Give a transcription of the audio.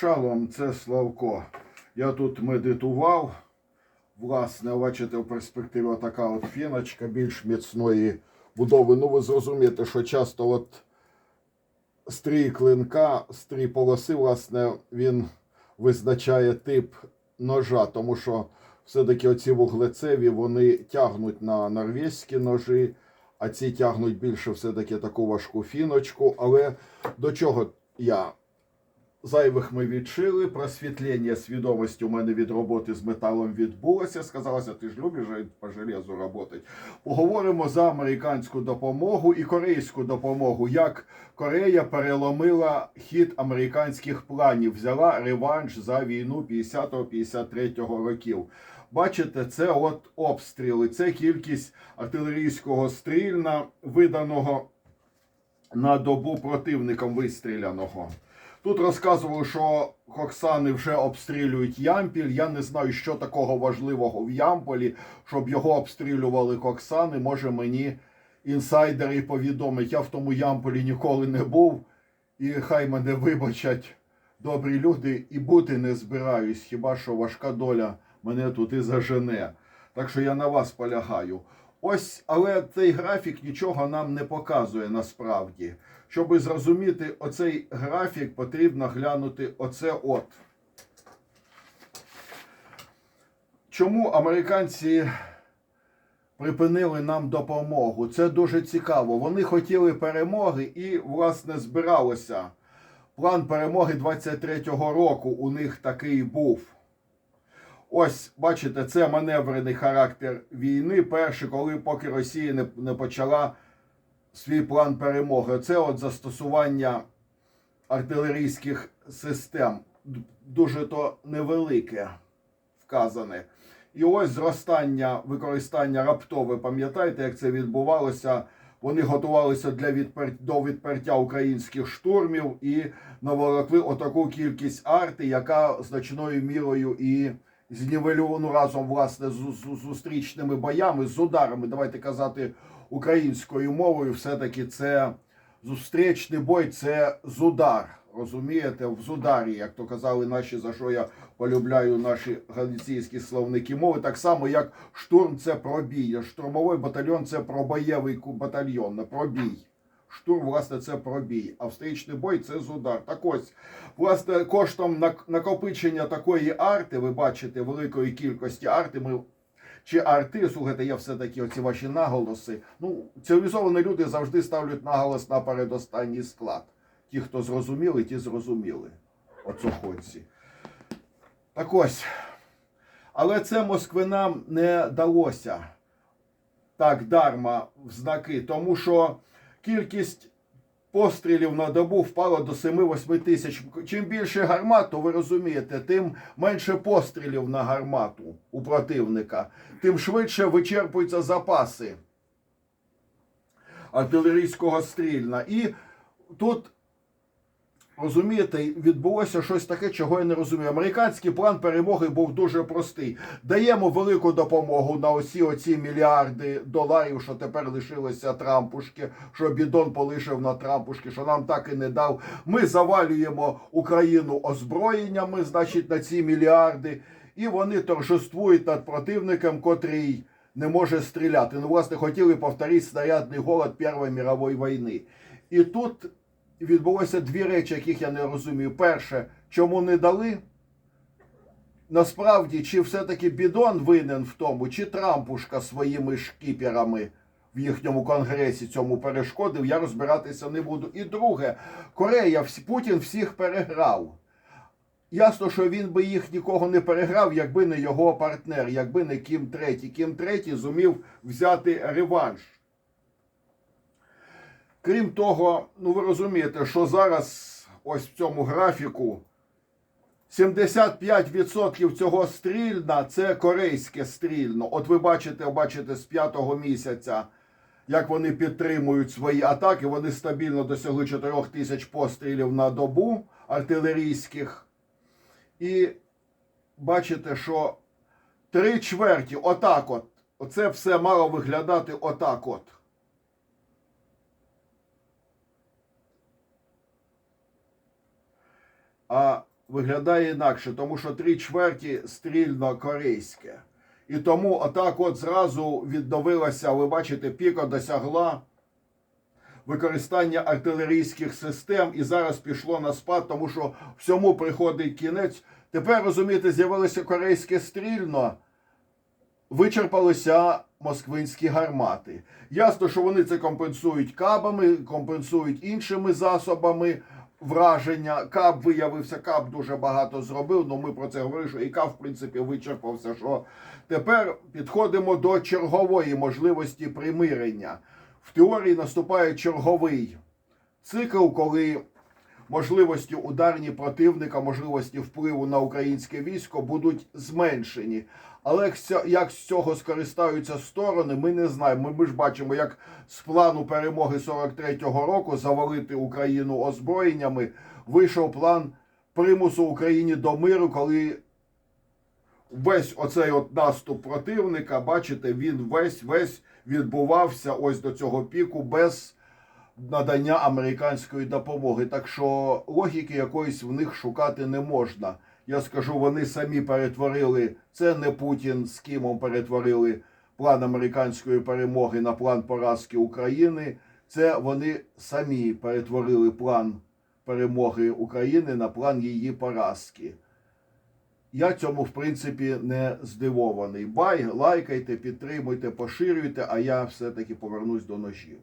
Шалом, це Славко. Я тут медитував. Власне, бачите, в перспективі така от фіночка більш міцної будови. Ну, ви зрозумієте, що часто от стрій клинка, стрій полоси, власне, він визначає тип ножа, тому що все-таки оці вуглецеві вони тягнуть на норвезькі ножі, а ці тягнуть більше все-таки таку важку фіночку. Але до чого я? Зайвих ми відшили, просвітлення свідомості у мене від роботи з металом відбулося. Сказалося, ти ж любиш по железу працювати. Поговоримо за американську допомогу і корейську допомогу. Як Корея переломила хід американських планів, взяла реванш за війну 50-53 років. Бачите, це от обстріли, це кількість артилерійського стрільна, виданого на добу противникам вистріляного. Тут розказували, що Коксани вже обстрілюють Ямпіль. Я не знаю, що такого важливого в Ямполі, щоб його обстрілювали Коксани. Може мені інсайдери повідомить. Я в тому Ямполі ніколи не був, і хай мене вибачать добрі люди, і бути не збираюсь. Хіба що важка доля мене туди зажене. Так що я на вас полягаю. Ось, але цей графік нічого нам не показує насправді. Щоб зрозуміти оцей графік, потрібно глянути оце от. Чому американці припинили нам допомогу? Це дуже цікаво. Вони хотіли перемоги і, власне, збиралося. План перемоги 23-го року у них такий був. Ось, бачите, це маневрений характер війни. Перший, коли поки Росія не, не почала свій план перемоги. Це от застосування артилерійських систем. Дуже то невелике вказане. І ось зростання використання раптове. Пам'ятаєте, як це відбувалося? Вони готувалися для відпер... до відпертя українських штурмів і наволокли отаку кількість арти, яка значною мірою і знівельовано разом власне з, з зустрічними боями, з ударами. Давайте казати українською мовою, все-таки це зустрічний бой, це зудар. Розумієте, в зударі, як то казали наші, за що я полюбляю наші галиційські словники мови, так само як штурм це пробій. Штурмовий батальйон це пробоєвий батальйон, не пробій. Штурм, власне, це пробій, а встрічний бой це зудар. Так ось, власне, коштом накопичення такої арти, ви бачите, великої кількості арти, ми чи арти, слухайте, я все-таки оці ваші наголоси. Ну, цивілізовані люди завжди ставлять наголос на передостанній склад. Ті, хто зрозуміли, ті зрозуміли. Оцоходці. Так ось. Але це Москвинам не далося так дарма в знаки, тому що кількість пострілів на добу впала до 7-8 тисяч. Чим більше гармат, то ви розумієте, тим менше пострілів на гармату у противника, тим швидше вичерпуються запаси артилерійського стрільна. І тут. Розумієте, відбулося щось таке, чого я не розумію. Американський план перемоги був дуже простий. Даємо велику допомогу на усі оці мільярди доларів, що тепер лишилося Трампушки, що бідон полишив на Трампушки, що нам так і не дав. Ми завалюємо Україну озброєннями, значить, на ці мільярди, і вони торжествують над противником, котрий не може стріляти. Ну, власне, хотіли повторити снарядний голод Першої мирової війни. І тут відбулося дві речі, яких я не розумію. Перше, чому не дали? Насправді, чи все-таки бідон винен в тому, чи Трампушка своїми шкіперами в їхньому конгресі цьому перешкодив, я розбиратися не буду. І друге, Корея, Путін всіх переграв. Ясно, що він би їх нікого не переграв, якби не його партнер, якби не Кім Третій. Кім Третій зумів взяти реванш. Крім того, ну ви розумієте, що зараз ось в цьому графіку 75% цього стрільна це корейське стрільно. От ви бачите, бачите з п'ятого місяця, як вони підтримують свої атаки. Вони стабільно досягли 4 тисяч пострілів на добу артилерійських. І бачите, що три чверті, отак от. Оце все мало виглядати отак от. А виглядає інакше, тому що три чверті стрільно-корейське. І тому отак от зразу відновилася, ви бачите, піка досягла використання артилерійських систем і зараз пішло на спад, тому що всьому приходить кінець. Тепер, розумієте, з'явилося корейське стрільно, вичерпалися москвинські гармати. Ясно, що вони це компенсують кабами, компенсують іншими засобами враження. Каб виявився, каб дуже багато зробив. Ну ми про це говорили, що і каб, в принципі, вичерпався. Що тепер підходимо до чергової можливості примирення. В теорії наступає черговий цикл, коли можливості ударні противника, можливості впливу на українське військо будуть зменшені. Але як з цього скористаються сторони, ми не знаємо. Ми ж бачимо, як з плану перемоги 43-го року завалити Україну озброєннями вийшов план примусу Україні до миру, коли весь оцей от наступ противника, бачите, він весь весь відбувався ось до цього піку без надання американської допомоги. Так що логіки якоїсь в них шукати не можна. Я скажу, вони самі перетворили це не Путін з Кімом перетворили план американської перемоги на план поразки України. Це вони самі перетворили план перемоги України на план її поразки. Я цьому, в принципі, не здивований. Бай, лайкайте, підтримуйте, поширюйте, а я все-таки повернусь до ножів.